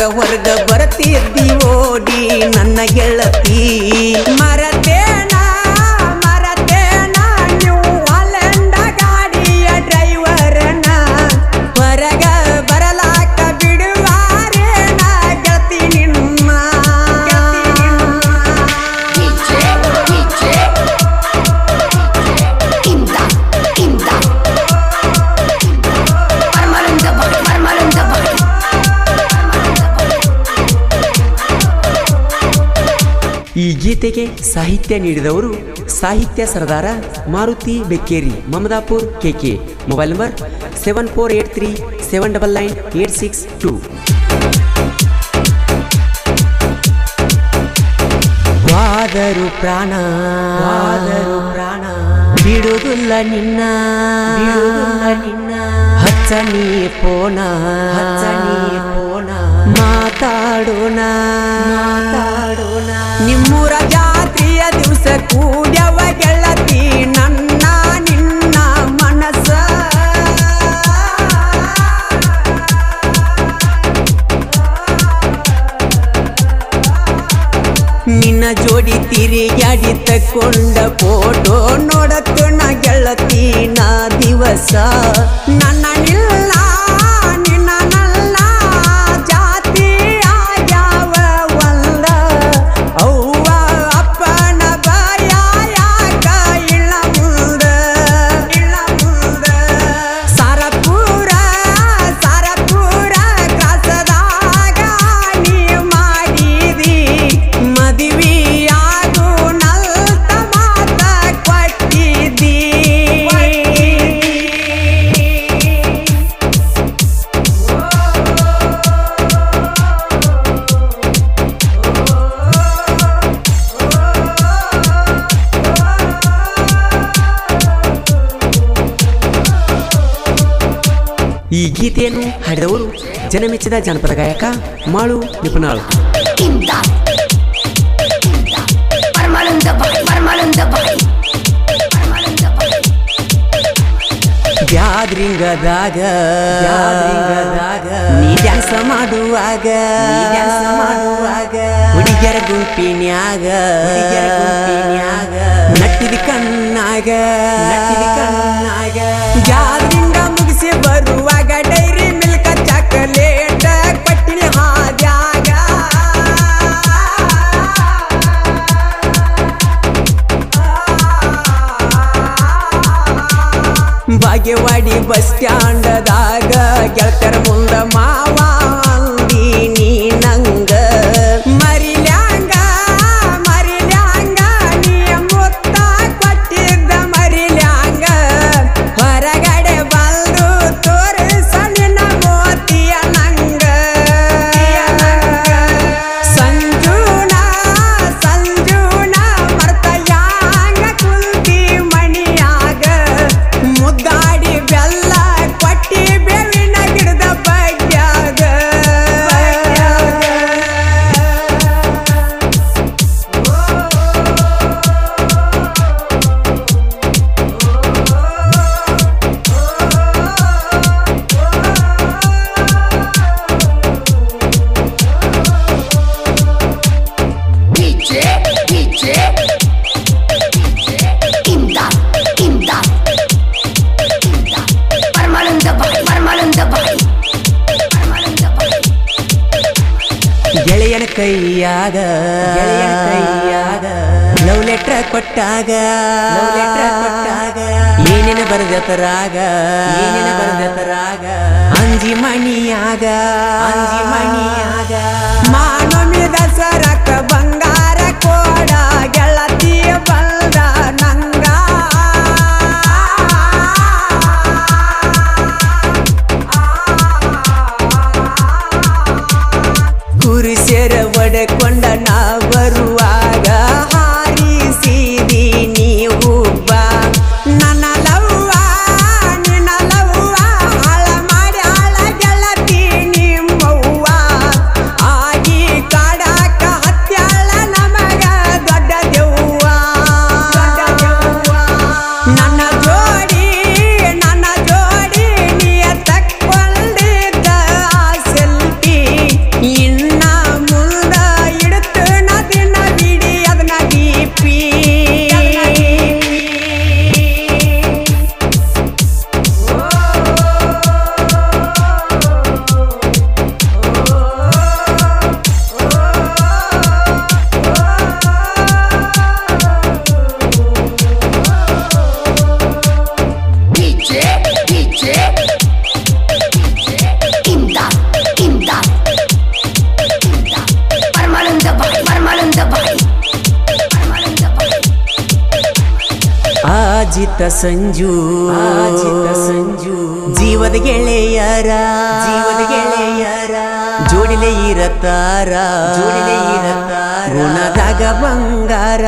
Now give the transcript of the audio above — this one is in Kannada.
ಹೊರಗ ಬರ್ತಿದ್ದಿ ಓಡಿ ನನ್ನ ಗೆಳತಿ. ಮರತೇನ ಗೀತೆಗೆ ಸಾಹಿತ್ಯ ನೀಡಿದವರು ಸಾಹಿತ್ಯ Sardar Maruti Bekkeri Mamadapur KK mobile number seven four eight three seven double nine eight six two ವಾದರು ಪ್ರಾಣ ವಾದರು ಪ್ರಾಣ ಬಿಡುವುದಿಲ್ಲ ನಿನ್ನ ಬಿಡುವುದಿಲ್ಲ ನಿನ್ನ ಹಚ್ಚನಿ ಪೋನ ಹಚ್ಚನಿ ಪೋನ ಮಾತಾಡೋಣ ಮಾತಾಡೋಣ ಜೋಡಿ ತಿರುಗಾಡಿ ತಕೊಂಡ ಫೋಟೋ ನೋಡಕ್ಕ ನಾ ಗೆಳತಿ ನಾ ದಿವಸ. ನನ್ನ ಈ ಗೀತೆಯನ್ನು ಹಾಡಿದವರು ಜನಮೆಚ್ಚಿದ ಜಾನಪದ ಗಾಯಕ ಮಾಳು ನಿಪುಣಾಳು. ಗ್ಯಾದ್ರಿಂಗದಾಗ ನೀ ಡ್ಯಾನ್ಸ್ ಮಾಡುವಾಗ ಮಾಡುವಾಗ ಹುಡುಗಿಯರ ಗುಂಪಿನ್ಯಾಗ ನಟ್ಟಿದ ಕಣ್ಣಾಗ ಸ್ಟ್ಯಾಂಡದಾಗ ಗೆಳತರ ಮುಂದ ಮಾವ ಕೈಯಾಗ. ಕೈಯಾಗ. ಲವ್ ಲೆಟ್ರ್ ಕೊಟ್ಟಾಗ. ಲವ್ ಲೆಟ್ರ್ ಕೊಟ್ಟಾಗ. ಏನೇನ ಬರೆದತರಾಗ ಏನೇನ ಬರೆದತರಾಗ ಅಂಜಿ ಮಣಿಯಾಗ. ಅಂಜಿ ಮಣಿಯಾಗ. ಮಾನವ ದಸರಕ ಬಂಗಾರ ಆಜಿತ ಸಂಜು. ಆಜಿತ ಸಂಜು ಜೀವದ ಗೆಳೆಯರ. ಜೀವದ ಗೆಳೆಯರ. ಜೋಡಿಲೆ ಇರತಾರ. ಜೋಡಿಲೆ ಇರತಾರ. ಗುಣದಾಗ ಬಂಗಾರ.